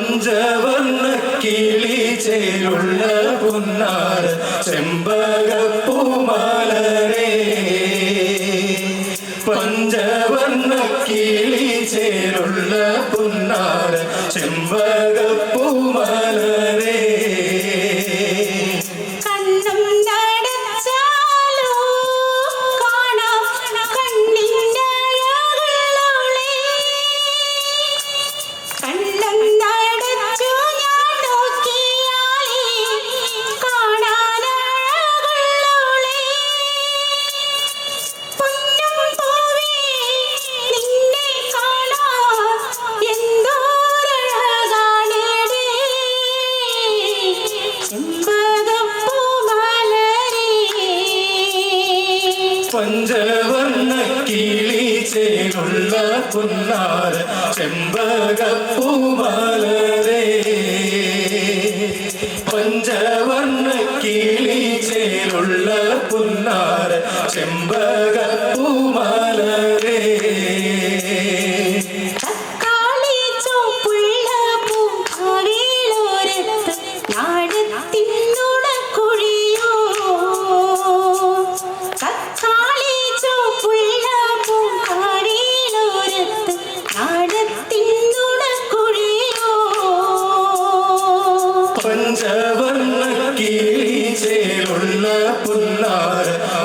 പഞ്ചവർണ കിളി ചേലുള്ള പുന്നാർ ചെമ്പകപ്പൂമാലേ പഞ്ചവർണ കിളി ചേലുള്ള പുന്നാർ ചെമ്പകപ്പൂമാലരേ പഞ്ചവർണ കിളി ചേരുള്ള പുന്നാര ചെമ്പകപ്പൂമാലേ പഞ്ചവർണ കിളി ചേരുള്ള പുന്നാര ചെമ്പകപ്പൂമാലരേ